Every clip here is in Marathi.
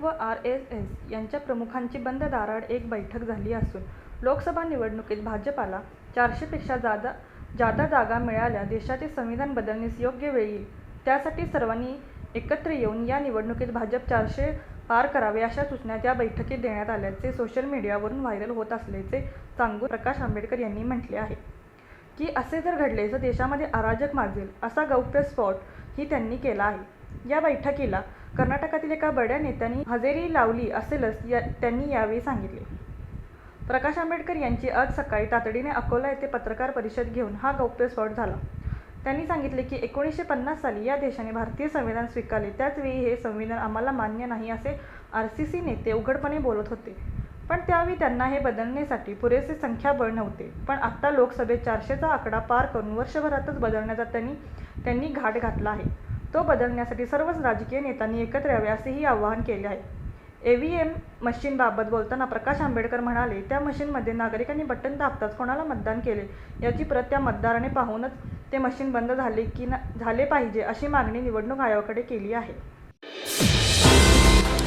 व आर एस एस यांच्या प्रमुखांची बंद दाराड एक बैठक झाली असून लोकसभा निवडणुकीत भाजपाला चारशेपेक्षा जादा जादा जागा मिळाल्या देशाचे संविधान बदलण्यास योग्य वेळ येईल त्यासाठी सर्वांनी एकत्र येऊन या निवडणुकीत भाजप चारशे पार करावे अशा सूचना त्या बैठकीत देण्यात आल्याचे सोशल मीडियावरून व्हायरल होत असल्याचे सांगून प्रकाश आंबेडकर यांनी म्हटले आहे. की असे जर घडले तर देशामध्ये अराजक माजेल असा गौप्यस्फोट ही त्यांनी केला आहे. या बैठकीला कर्नाटकातील एका बड्या नेत्यांनी हजेरी लावली असेलच या त्यांनी यावेळी सांगितले. प्रकाश आंबेडकर यांची आज सकाळी तातडीने अकोला येथे पत्रकार परिषद घेऊन हा गौप्यस्फोट झाला. त्यांनी सांगितले की एकोणीसशे पन्नास साली या देशाने भारतीय संविधान स्वीकारले. त्याचवेळी हे संविधान आम्हाला मान्य नाही असे आर सी सी नेते उघडपणे बोलत होते. पण त्यावेळी त्यांना हे बदलण्यासाठी पुरेसे संख्याबळ नव्हते. पण आत्ता लोकसभेत चारशेचा आकडा पार करून वर्षभरातच बदलण्याचा त्यांनी त्यांनी घाट घातला आहे. तो बदलण्यासाठी सर्वच राजकीय नेत्यांनी एकत्र यावे असेही आवाहन केले आहे. ए व्ही एम मशीनबाबत बोलताना प्रकाश आंबेडकर म्हणाले त्या मशीनमध्ये नागरिकांनी बटन दाबताच कोणाला मतदान केले? याची प्रत त्या मतदाराने पाहूनच ते मशीन बंद झाले की ना झाले पाहिजे अशी मागणी निवडणूक आयोगाकडे केली आहे.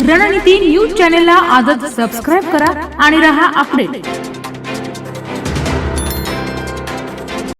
रणनीती न्यूज चॅनेलला आजच सबस्क्राईब करा आणि रहा अपडेट.